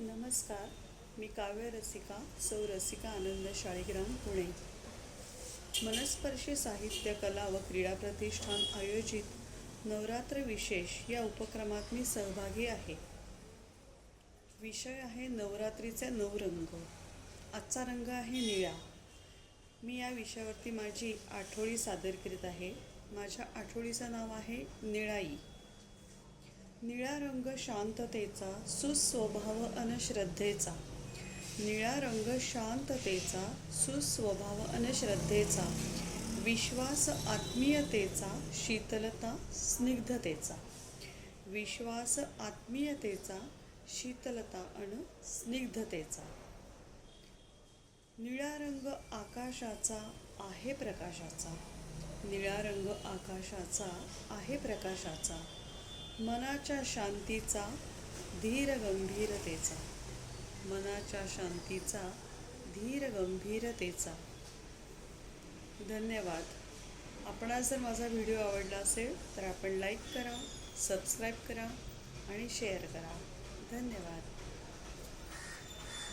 नमस्कार मी काव्य रसिका सौ रसिका आनंद शाळीग्राम पुणे. मनस्पर्शी साहित्य कला व क्रीडा प्रतिष्ठान आयोजित नवरात्र विशेष या उपक्रमात मी सहभागी आहे. विषय आहे नवरात्रीचे नऊ रंग आजचा रंग आहे निळा. मी या विषयावरती माझी आठवडी सादर करीत आहे. माझ्या आठवडीचं नाव आहे निळाई. निळा रंग शांततेचा सुस्वभाव अन श्रद्धेचा. निळा रंग शांततेचा सुस्वभाव अन श्रद्धेचा. विश्वास आत्मीयतेचा शीतलता स्निग्धतेचा. विश्वास आत्मीयतेचा शीतलता अन स्निग्धतेचा. निळा रंग आकाशाचा आहे प्रकाशाचा. निळा रंग आकाशाचा आहे प्रकाशाचा. मनाच्या शांतीचा धीर गंभीरतेचा. मनाच्या शांतीचा धीर गंभीरतेचा. धन्यवाद. आपणास जर माझा व्हिडिओ आवडला असेल तर आपण लाईक करा सबस्क्राईब करा आणि शेअर करा. धन्यवाद.